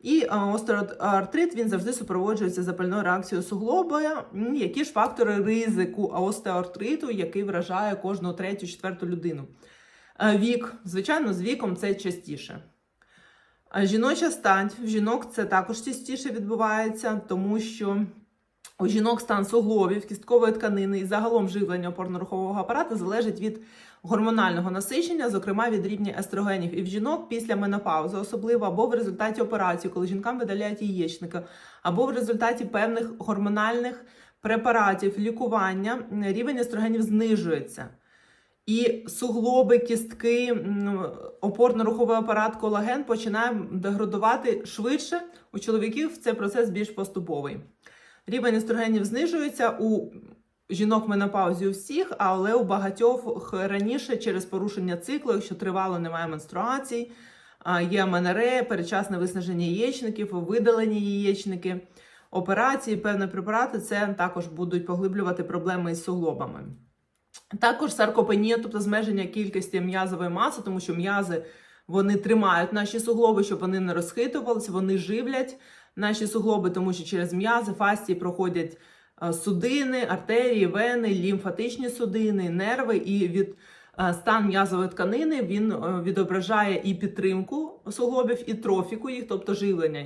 І е, остеоартрит він завжди супроводжується запальною реакцією суглоба. Які ж фактори ризику остеоартриту, який вражає кожну третю, четверту людину? Е, Вік, звичайно, з віком це частіше. Жіноча стать в жінок це також частіше відбувається, тому що у жінок стан суглобів, кісткової тканини і загалом живлення опорно-рухового апарату залежить від гормонального насичення, зокрема від рівня естрогенів і в жінок після менопаузи, особливо або в результаті операції, коли жінкам видаляють яєчника, або в результаті певних гормональних препаратів лікування рівень естрогенів знижується. І суглоби, кістки, опорно-руховий апарат, колаген починає деградувати швидше. У чоловіків цей процес більш поступовий. Рівень естрогенів знижується у жінок менопаузі у всіх, але у багатьох раніше через порушення циклу, якщо тривало немає менструацій, є МНР, передчасне виснаження яєчників, видалені яєчники, операції, певні препарати це також будуть поглиблювати проблеми із суглобами. Також саркопенія, тобто зменшення кількості м'язової маси, тому що м'язи вони тримають наші суглоби, щоб вони не розхитувалися, вони живлять наші суглоби, тому що через м'язи, фасції проходять е, судини, артерії, вени, лімфатичні судини, нерви, і від е, стан м'язової тканини він е, відображає і підтримку суглобів, і трофіку їх, тобто живлення.